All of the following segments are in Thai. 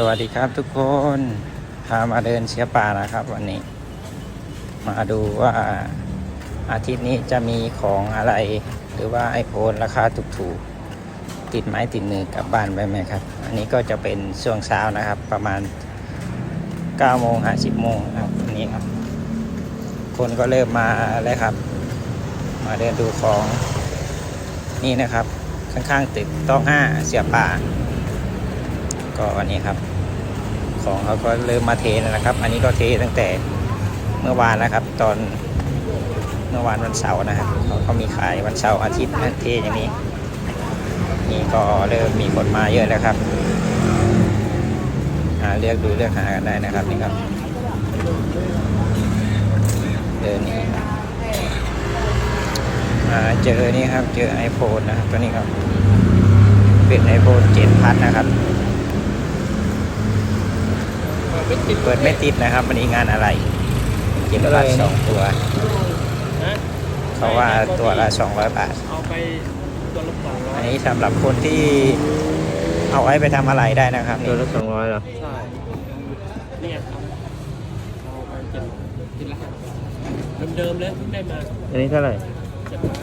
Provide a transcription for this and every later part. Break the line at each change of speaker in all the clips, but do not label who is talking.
สวัสดีครับทุกคนพามาเดินเชียป่านะครับ วันนี้ มาดูว่าอาทิตย์นี้จะมีของอะไร หรือว่าไอโฟนราคาถูกๆติดไม้ติดมือกลับบ้านไปไหมครับ อันนี้ก็จะเป็นช่วงเช้านะครับ ประมาณ9โมงหา10โมงครับวันนี้ครับ คนก็เริ่มมาแล้วครับ มาเดินดูของนี่นะครับ ข้างๆตึกต้องห้าเสียป่า ก็วันนี้ครับของเขาก็เริ่มมาเทแล้วนะครับ อันนี้ก็เทตั้งแต่เมื่อวานนะครับ ตอนเมื่อวานวันเสาร์นะครับเขาก็มีขายวันเสาร์อาทิตย์นะเทอย่างนี้ นี่ก็เริ่มมีคนมาเยอะแล้วครับหาเลือกดูเลือกหากันได้นะครับนี่ครับเดินนี่อ่าเจอนี่ครับเจอ iPhone นะครับตัวนี้ครับเป็น iPhone 7พัดนะครับ เปิดไม่ติดนะครับวันนี้งานอะไรเจ็ดพัดสองตัว
นะ
เขาว่าตัวละ200 บาท
เอาไปตัวละสองร้อ
อั
ย
นนี้สำหรับคนที่เอาไว้ไปทำอะไรได้นะครับ
ตัว
นี่
ละสองร้อยเหรอ
ใช่เนี่ยครับเอาไปเจ็ดเจ็ดละเดิมๆเลยเพิ่งได้มา
อันนี้เท่าไหร่
เจ็ดละ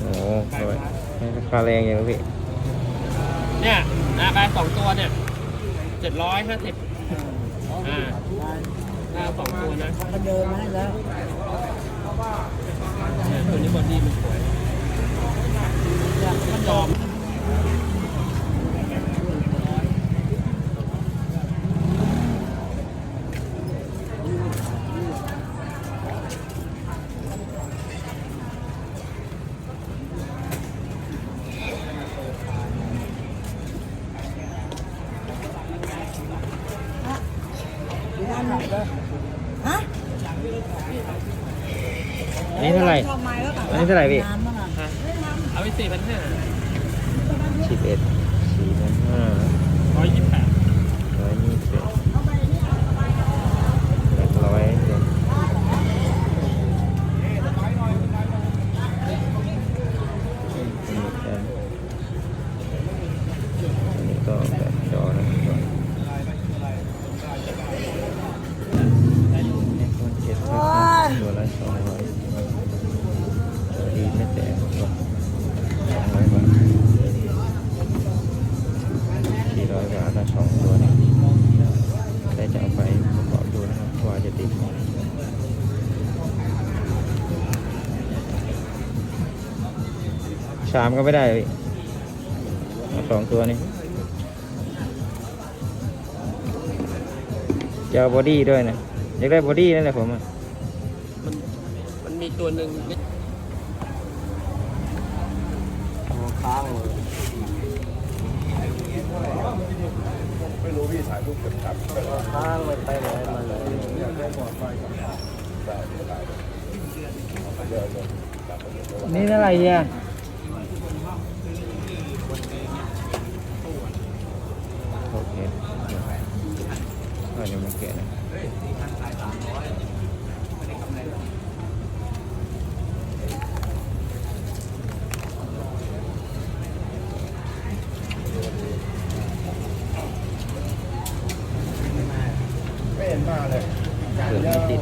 โอ้โหราคาแรงอย่างพี่
เนี่ยอาไปสองตัวเนี่ยเจ็ดร้อยห้าสิบ อ่าถ้าสองตัวนะ
มันเดินมาให้แล้ว
เนี่ยตัวนี้บอดี้มันสวยมันยอม
ฮะ
อันนี้เท่าไหร่
ชอบไม้แล้ว
อันนี้เท่าไหร่พี่
น้ำบ้างอะ
ฮะเอาไปสี่พันห้า
สิบเอ็ดสี่พันห้า
ร้อยยี่สิบแปด
ร้อยยี่สิบเอ็ดหลักร้อยเดือนอันนี้ก็แบบจอนะครับ ชามก็ไม่ได้พี่เอาสองตัวนี้จะเอาบอดี้ด้วยนะอยากได้บอดี้นั่นแหละผมอะ
มันมันมีตัวหนึ่งนิด
ค้างเลย
ข้างเลยไปเลยมาเลย
นี่เท่าไหร่เฮียโอเคอันนี้มันแกะนะเกิด ไม่ติด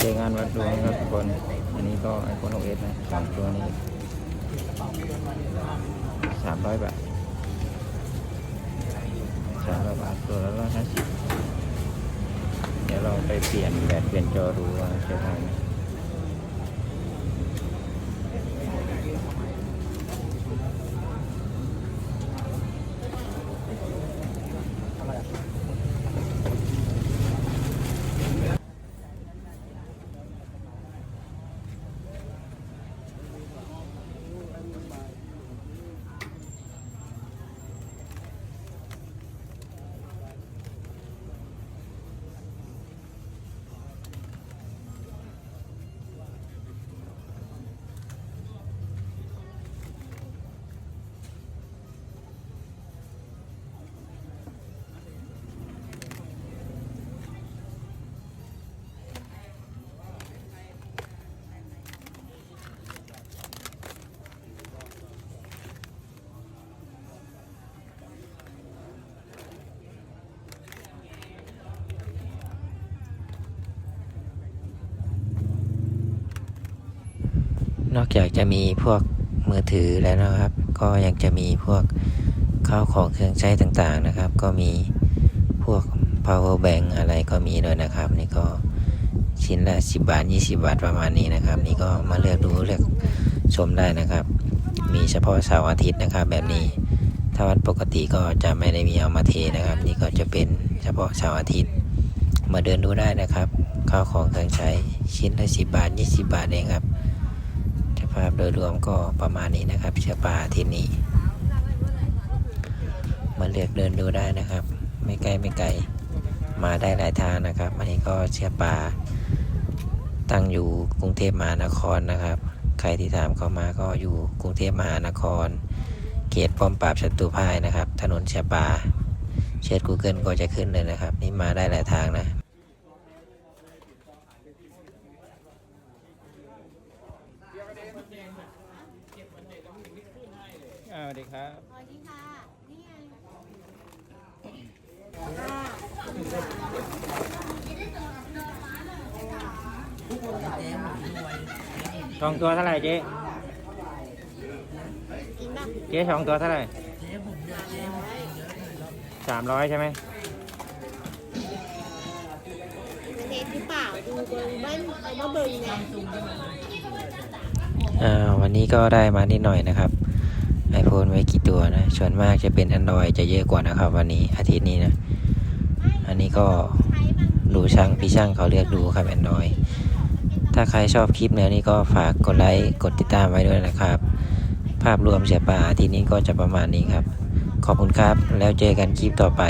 เจองานวัดดวงครับทุกคน อันนี้ก็ไอโฟน 6 s นะสองตัวนี้สามร้อยบาทสามร้อยบาทตัวละร้อยห้าสิบเดี๋ยวเราไปเปลี่ยนแบตเปลี่ยนจอดูว่าใช้ได้
นอกจากจะมีพวกมือถือแล้วนะครับ ก็ยังจะมีพวกข้าวของเครื่องใช้ต่างๆนะครับ ก็มีพวก power bank อะไรก็มีด้วยนะครับ นี่ก็ชิ้นละ 10 บาท 20 บาทประมาณนี้นะครับ นี่ก็มาเลือกดูเลือกชมได้นะครับ มีเฉพาะเสาร์อาทิตย์นะครับ แบบนี้ถ้าวันปกติก็จะไม่ได้มีเอามาเทนะครับ นี่ก็จะเป็นเฉพาะเสาร์อาทิตย์ มาเดินดูได้นะครับข้าวของเครื่องใช้ชิ้นละ 10 บาท 20 บาทเองครับ ภาพโดยรวมก็ประมาณนี้นะครับเชื้อป่าที่นี่มาเลือกเดินดูได้นะครับ ไม่ไกลไม่ไกลมาได้หลายทางนะครับ อันนี้ก็เชื้อป่าตั้งอยู่กรุงเทพมหานครนะครับ ใครที่ถามเข้ามาก็อยู่กรุงเทพมหานคร เขตป้อมปราบศัตรูพ่ายนะครับ ถนนเชื้อป่าเชิด Google ก็จะขึ้นเลยนะครับ นี่มาได้หลายทางนะ สวัสดีครับ
สวัสดีค่ะ นี่ไง
สองตัวเท่าไหร่เจ๊เจ๊สองตัวเท่าไหร่สามร้อยใช่ไหม
เทสหรือเปล่าดูเบิ้งเบิ้งเอามาเบิ้งไง
อ่าวันนี้ก็ได้มานิดหน่อยนะครับ iPhone ไว้กี่ตัวนะ ส่วนมากจะเป็น Android จะเยอะกว่านะครับ วันนี้อาทิตย์นี้นะ อันนี้ก็ดูช่างพี่ช่างเขาเลือกดูครับ Android ถ้าใครชอบคลิปแนวนี้ก็ฝากกดไลค์กดติดตามไว้ด้วยนะครับ ภาพรวมเสียป่าอาทิตย์นี้ก็จะประมาณนี้ครับ ขอบคุณครับแล้วเจอกันคลิปต่อไป